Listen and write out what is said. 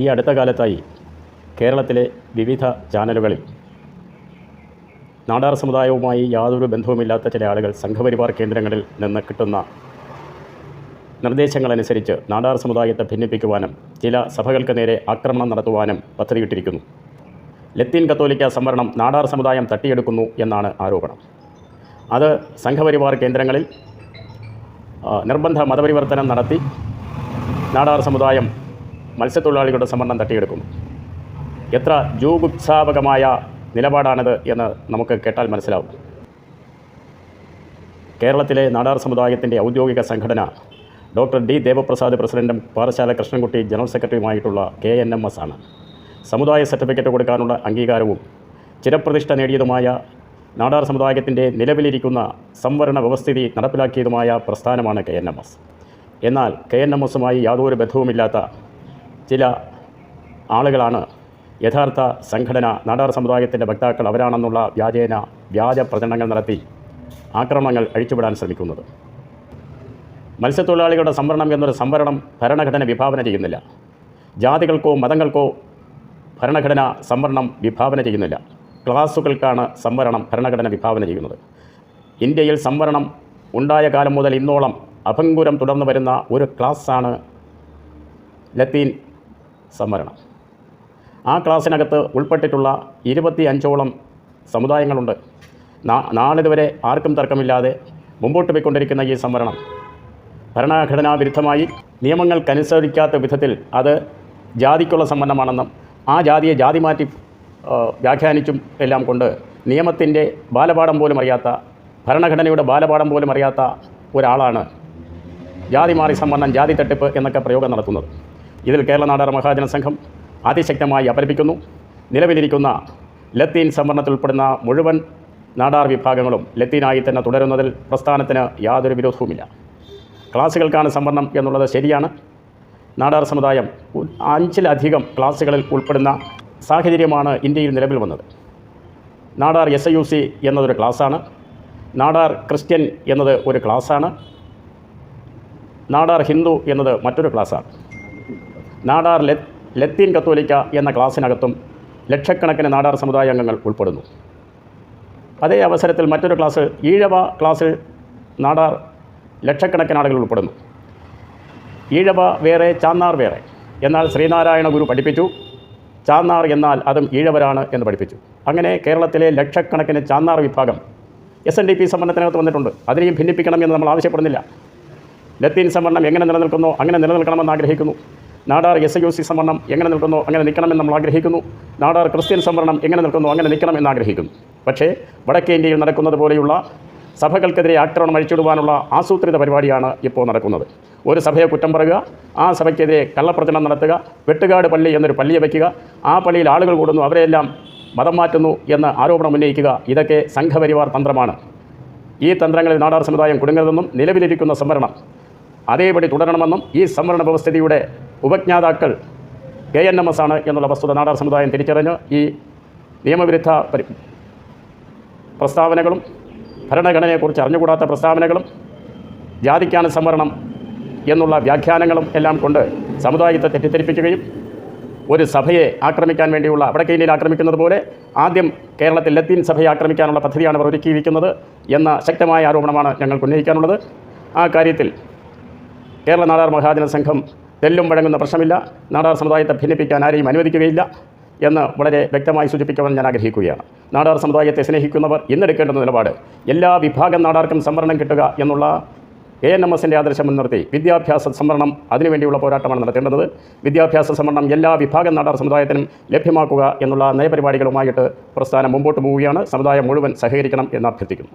ഈ അടുത്ത കാലത്തായി കേരളത്തിലെ വിവിധ ചാനലുകളിൽ നാടാർ സമുദായവുമായി യാതൊരു ബന്ധവുമില്ലാത്ത ചില ആളുകൾ സംഘപരിവാർ കേന്ദ്രങ്ങളിൽ നിന്ന് കിട്ടുന്ന നിർദ്ദേശങ്ങളനുസരിച്ച് നാടാർ സമുദായത്തെ ഭിന്നിപ്പിക്കുവാനും ചില സഭകൾക്ക് നേരെ ആക്രമണം നടത്തുവാനും പദ്ധതിയിട്ടിരിക്കുന്നു. ലത്തീൻ കത്തോലിക്ക സംവരണം നാടാർ സമുദായം തട്ടിയെടുക്കുന്നു എന്നാണ് ആരോപണം. അത് സംഘപരിവാർ കേന്ദ്രങ്ങളിൽ നിർബന്ധ മതപരിവർത്തനം നടത്തി നാടാർ സമുദായം മത്സ്യത്തൊഴിലാളികളുടെ സംവരണം തട്ടിയെടുക്കുന്നു എത്ര ജൂഗുപ്സാപകമായ നിലപാടാണിത് എന്ന് നമുക്ക് കേട്ടാൽ മനസ്സിലാവും. കേരളത്തിലെ നാടാർ സമുദായത്തിന്റെ ഔദ്യോഗിക സംഘടന ഡോക്ടർ ഡി. ദേവപ്രസാദ് പ്രസിഡന്റും പാറശാല കൃഷ്ണൻകുട്ടി ജനറൽ സെക്രട്ടറിയുമായിട്ടുള്ള കെ. എൻ. എം. എസ് ആണ്. സമുദായ സർട്ടിഫിക്കറ്റ് കൊടുക്കാനുള്ള അംഗീകാരവും ചിരപ്രതിഷ്ഠ നേടിയതുമായ നാടാർ സമുദായത്തിന്റെ നിലവിലിരിക്കുന്ന സംവരണ വ്യവസ്ഥിതി നടപ്പിലാക്കിയതുമായ പ്രസ്ഥാനമാണ് കെ. എൻ. എം. എസ്. എന്നാൽ കെ. എൻ. എം. എസുമായി യാതൊരു ബന്ധവുമില്ലാത്ത ചില ആളുകളാണ് യഥാർത്ഥ സംഘടന നാടാർ സമുദായത്തിന്റെ വക്താക്കൾ അവരാണെന്നുള്ള വ്യാജേന വ്യാജ പ്രചരണങ്ങൾ നടത്തി ആക്രമണങ്ങൾ അഴിച്ചുവിടാൻ ശ്രമിക്കുന്നത്. മത്സ്യത്തൊഴിലാളികളുടെ സംവരണം എന്നൊരു സംവരണം ഭരണഘടന വിഭാവന ചെയ്യുന്നില്ല. ജാതികൾക്കോ മതങ്ങൾക്കോ ഭരണഘടന സംവരണം വിഭാവന ചെയ്യുന്നില്ല. ക്ലാസുകൾക്കാണ് സംവരണം ഭരണഘടന വിഭാവന ചെയ്യുന്നത്. ഇന്ത്യയിൽ സംവരണം ഉണ്ടായ കാലം മുതൽ ഇന്നോളം അഭംഗുരം തുടർന്നു വരുന്ന ഒരു ക്ലാസ്സാണ് ലത്തീൻ സംവരണം. ആ ക്ലാസ്സിനകത്ത് ഉൾപ്പെട്ടിട്ടുള്ള ഇരുപത്തി അഞ്ചോളം സമുദായങ്ങളുണ്ട് നാളിതുവരെ ആർക്കും തർക്കമില്ലാതെ മുമ്പോട്ട് പോയിക്കൊണ്ടിരിക്കുന്ന ഈ സംവരണം. ഭരണഘടനാ വിരുദ്ധമായി നിയമങ്ങൾക്കനുസരിക്കാത്ത വിധത്തിൽ അത് ജാതിക്കുള്ള സംവരണമാണെന്നും ആ ജാതിയെ ജാതി മാറ്റി വ്യാഖ്യാനിച്ചും എല്ലാം കൊണ്ട് നിയമത്തിന്റെ ബാലപാഠം പോലും അറിയാത്ത ഭരണഘടനയുടെ ബാലപാഠം പോലും അറിയാത്ത ഒരാളാണ് ജാതി മാറി സംവരണം ജാതി തട്ടിപ്പ് എന്നൊക്കെ പ്രയോഗം നടത്തുന്നത്. ഇതിൽ കേരള നാടാർ മഹാജന സംഘം അതിശക്തമായി അപലപിക്കുന്നു. നിലവിലിരിക്കുന്ന ലത്തീൻ സംവരണത്തിൽ ഉൾപ്പെടുന്ന മുഴുവൻ നാടാർ വിഭാഗങ്ങളും ലത്തീനായി തന്നെ തുടരുന്നതിൽ പ്രസ്ഥാനത്തിന് യാതൊരു വിരോധവുമില്ല. ക്ലാസുകൾക്കാണ് സംവരണം എന്നുള്ളത് ശരിയാണ്. നാടാർ സമുദായം അഞ്ചിലധികം ക്ലാസുകളിൽ ഉൾപ്പെടുന്ന സാഹചര്യമാണ് ഇന്ത്യയിൽ നിലവിൽ വന്നത്. Nadar S I U C എന്നതൊരു ക്ലാസ്സാണ്. നാടാർ ക്രിസ്ത്യൻ എന്നത് ഒരു ക്ലാസ്സാണ്. നാടാർ ഹിന്ദു എന്നത് മറ്റൊരു ക്ലാസ്സാണ്. നാടാർ ലത്തീൻ കത്തോലിക്ക എന്ന ക്ലാസ്സിനകത്തും ലക്ഷക്കണക്കിന് നാടാർ സമുദായ അംഗങ്ങൾ ഉൾപ്പെടുന്നു. അതേ അവസരത്തിൽ മറ്റൊരു ക്ലാസ് ഈഴവ ക്ലാസ്സിൽ നാടാർ ലക്ഷക്കണക്കിന് ആളുകൾ ഉൾപ്പെടുന്നു. ഈഴവ വേറെ ചാന്നാർ വേറെ. എന്നാൽ ശ്രീനാരായണ ഗുരു പഠിപ്പിച്ചു. ചാന്നാർ എന്നാൽ അതും ഈഴവരാണ് എന്ന് പഠിപ്പിച്ചു. അങ്ങനെ കേരളത്തിലെ ലക്ഷക്കണക്കിന് ചാന്നാർ വിഭാഗം എസ് എൻ ഡി പി സംവരണത്തിനകത്ത് വന്നിട്ടുണ്ട്. അതിനെയും ഭിന്നിപ്പിക്കണം എന്ന് നമ്മൾ ആവശ്യപ്പെടുന്നില്ല. ലത്തീൻ സംവരണം എങ്ങനെ നിലനിൽക്കുന്നോ അങ്ങനെ നിലനിൽക്കണമെന്ന് ആഗ്രഹിക്കുന്നു. Nadar S I O C സംവരണം എങ്ങനെ നിൽക്കുന്നു അങ്ങനെ നിൽക്കണമെന്ന് നമ്മൾ ആഗ്രഹിക്കുന്നു. നാടാർ ക്രിസ്ത്യൻ സംവരണം എങ്ങനെ നിൽക്കുന്നു അങ്ങനെ നിൽക്കണമെന്ന് ആഗ്രഹിക്കുന്നു പക്ഷേ വടക്കേ ഇന്ത്യയിൽ നടക്കുന്നത് പോലെയുള്ള സഭകൾക്കെതിരെ ആക്രമണം അഴിച്ചിടുവാനുള്ള ആസൂത്രിത പരിപാടിയാണ് ഇപ്പോൾ നടക്കുന്നത്. ഒരു സഭയെ കുറ്റം പറയുക ആ സഭയ്ക്കെതിരെ കള്ളപ്രചരണം നടത്തുക വെട്ടുകാട് പള്ളി എന്നൊരു പള്ളിയെ വയ്ക്കുക ആ പള്ളിയിൽ ആളുകൾ കൂടുന്നു അവരെയെല്ലാം മതം മാറ്റുന്നു എന്ന് ആരോപണം ഉന്നയിക്കുക ഇതൊക്കെ സംഘപരിവാർ തന്ത്രമാണ്. ഈ തന്ത്രങ്ങളിൽ നാടാർ സമുദായം കുടുങ്ങരുതെന്നും നിലവിലിരിക്കുന്ന സംവരണം അതേപടി തുടരണമെന്നും ഈ സംവരണ വ്യവസ്ഥിതിയുടെ ഉപജ്ഞാതാക്കൾ കെ എൻ എം എസ് ആണ് എന്നുള്ള വസ്തുത നാടാർ സമുദായം തിരിച്ചറിഞ്ഞ്. ഈ നിയമവിരുദ്ധ പരി പ്രസ്താവനകളും ഭരണഘടനയെക്കുറിച്ച് അറിഞ്ഞുകൂടാത്ത പ്രസ്താവനകളും ജാതിക്കാണ് സംവരണം എന്നുള്ള വ്യാഖ്യാനങ്ങളും എല്ലാം കൊണ്ട് സമുദായത്തെ തെറ്റിദ്ധരിപ്പിക്കുകയും ഒരു സഭയെ ആക്രമിക്കാൻ വേണ്ടിയുള്ള വടക്കേ ഇന്ത്യയിൽ ആക്രമിക്കുന്നത് പോലെ ആദ്യം കേരളത്തിൽ ലത്തീൻ സഭയെ ആക്രമിക്കാനുള്ള പദ്ധതിയാണ് അവർ ഒരുക്കിയിരിക്കുന്നത് എന്ന ശക്തമായ ആരോപണമാണ് ഞങ്ങൾക്ക് ഉന്നയിക്കാനുള്ളത്. ആ കാര്യത്തിൽ കേരള നാടാർ മഹാജന സംഘം തെല്ലും വഴങ്ങുന്ന പ്രശ്നമില്ല. നാടാർ സമുദായത്തെ ഭിന്നിപ്പിക്കാൻ ആരെയും അനുവദിക്കുകയില്ല എന്ന് വളരെ വ്യക്തമായി സൂചിപ്പിക്കുവാൻ ഞാൻ ആഗ്രഹിക്കുകയാണ്. നാടാർ സമുദായത്തെ സ്നേഹിക്കുന്നവർ ഇന്നെടുക്കേണ്ട നിലപാട്. എല്ലാ വിഭാഗം നാടാർക്കും സംവരണം കിട്ടുക എന്നുള്ള എ എൻ എം എസിന്റെ ആദർശം മുൻനിർത്തി വിദ്യാഭ്യാസ സംവരണം അതിനുവേണ്ടിയുള്ള പോരാട്ടമാണ് നടത്തേണ്ടത്. വിദ്യാഭ്യാസ സംവരണം എല്ലാ വിഭാഗം നാടാർ സമുദായത്തിനും ലഭ്യമാക്കുക എന്നുള്ള നയപരിപാടികളുമായിട്ട് പ്രസ്ഥാനം മുമ്പോട്ട് പോവുകയാണ്. സമുദായം മുഴുവൻ സഹകരിക്കണം എന്ന് അഭ്യർത്ഥിക്കുന്നു.